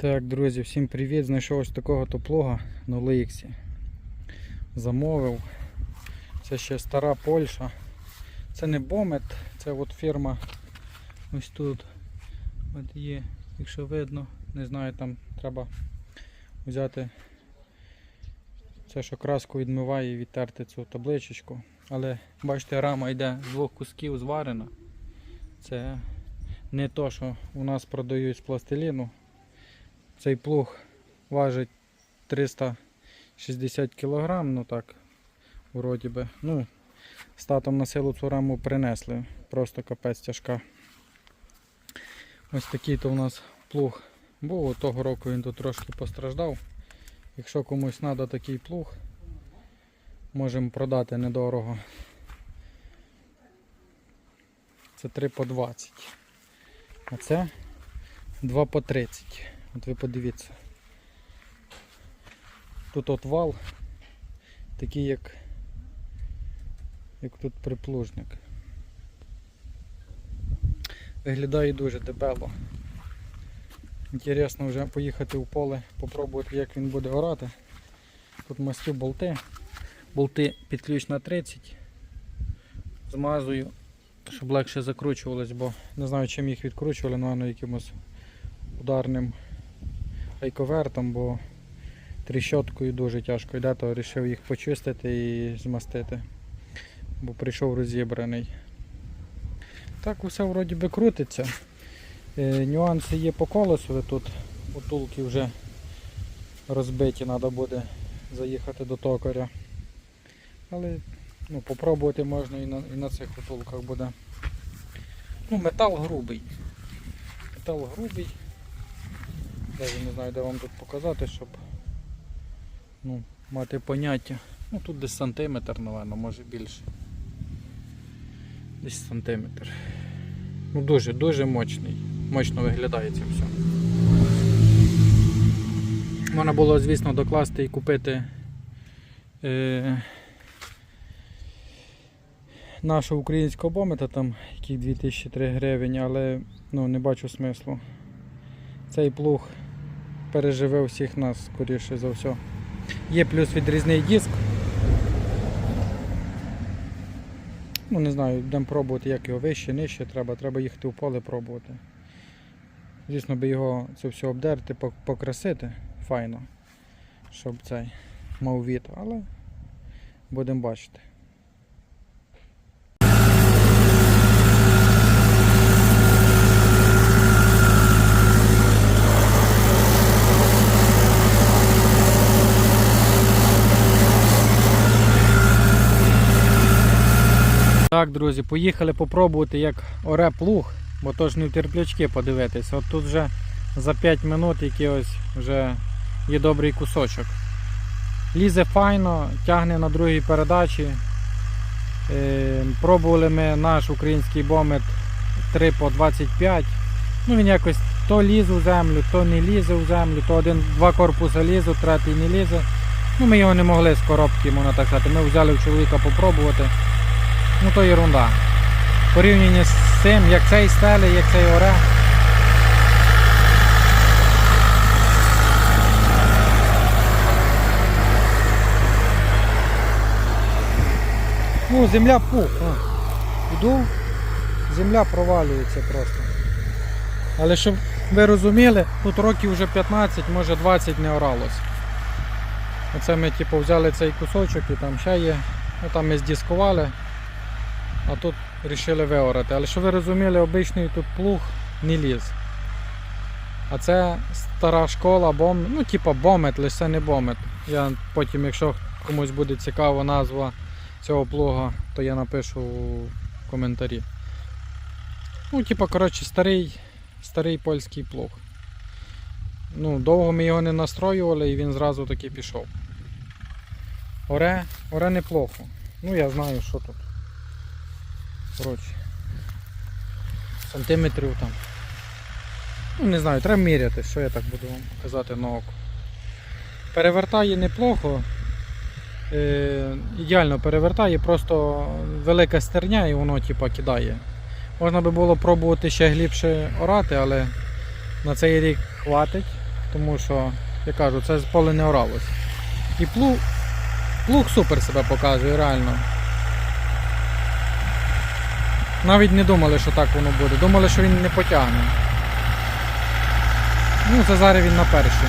Так, друзі, всім привіт! Знайшов ось такого топлога на Ликсі. Замовив. Це ще стара Польща. Це не Бомет, це от фірма ось тут. От є, якщо видно, не знаю, там треба взяти це, що краску відмиває і відтерти цю табличечку. Але бачите, рама йде з двох кусків зварена. Це не то, що у нас продають з пластиліну. Цей плуг важить 360 кг, ну так, вроді би. Ну, статом на силу цю раму принесли. Просто капець тяжка. Ось такий то у нас плуг був. Того року він тут трошки постраждав. Якщо комусь треба такий плуг, можемо продати недорого. Це 3 по 20. А це 2 по 30. От ви подивіться. Тут от вал, такий як, як тут приплужник. Виглядає дуже дебело. Інтересно вже поїхати в поле, попробувати як він буде орати. Тут мастю болти. Болти під ключ на 30. Змазую, щоб легше закручувалось, бо не знаю чим їх відкручували, напевно якимось ударним айковертом, бо тріщоткою дуже тяжко йде, то вирішив їх почистити і змастити, бо прийшов розібраний. Так усе вроді би крутиться. Е, нюанси є по колесу, тут утулки вже розбиті, треба буде заїхати до токаря. Але ну, попробувати можна і на, і на цих утулках буде. Ну, метал грубий. Метал грубий. Навіть не знаю, де вам тут показати, щоб ну, мати поняття. Ну тут десь сантиметр, напевно, може більше. Десь сантиметр. Ну дуже, дуже мощний. Мощно виглядає це все. Можна було, звісно, докласти і купити е, нашого українського бомета, там яких 2003 гривень, але ну, не бачу смислу. Цей плуг переживе всіх нас, скоріше за все. Є плюс відрізний диск. Ну не знаю, будемо пробувати, як його вище, нижче треба, треба їхати в поле пробувати. Звісно, би його це все обдерти, покрасити файно, щоб цей мав від, але будемо бачити. Так, друзі, поїхали попробувати, як оре плуг, бо то ж не терплячки подивитися. От тут вже за 5 минут якийсь вже є добрий кусочок. Лізе файно, тягне на другій передачі. Е, пробували ми наш український бомет 3 по 25. Ну він якось то лізе у землю, то не лізе у землю, то один, два корпуси лізе, третій не лізе. Ну ми його не могли з коробки, можна так сказати. Ми взяли в чоловіка попробувати. Ну то ерунда. Порівняння з цим, як цей стелі, як цей оре. Ну, земля пух. а. Йду, земля провалюється просто. Але щоб ви розуміли, тут років вже 15, може 20 не оралось. Оце ми типу, взяли цей кусочок і там ще є. Ну, там ми здіскували, а тут вирішили виорати. Але щоб ви розуміли, обичний тут плуг не ліз. А це стара школа, бом... ну типа бомет, лише не бомет. Я потім, якщо комусь буде цікава назва цього плуга, то я напишу в коментарі. Ну, типа, коротше, старий, старий польський плуг. Ну, довго ми його не настроювали і він зразу таки пішов. Оре, оре неплохо. Ну я знаю, що тут. Коротше. Сантиметрів там. Ну не знаю, треба міряти, що я так буду вам казати на око. Перевертає неплохо. Е, ідеально перевертає, просто велика стерня і воно типа кидає. Можна би було пробувати ще глибше орати, але на цей рік хватить. тому що, я кажу, це поле не оралось. І плуг, плуг супер себе показує, реально. Навіть не думали, що так воно буде. Думали, що він не потягне. Ну, це зараз він на перший.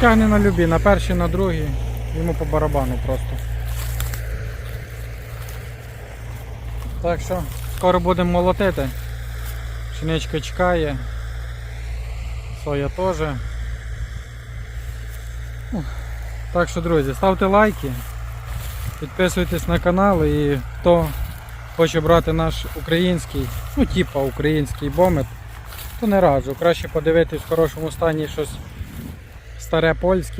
Тягне на любі, на перший, на другий, йому по барабану просто. Так що, скоро будемо молотити. Пшеничка чекає. Соя теж. Так що, друзі, ставте лайки, підписуйтесь на канал і хто хоче брати наш український, ну типа український бомет, то не раджу. Краще подивитись в хорошому стані щось старе польське.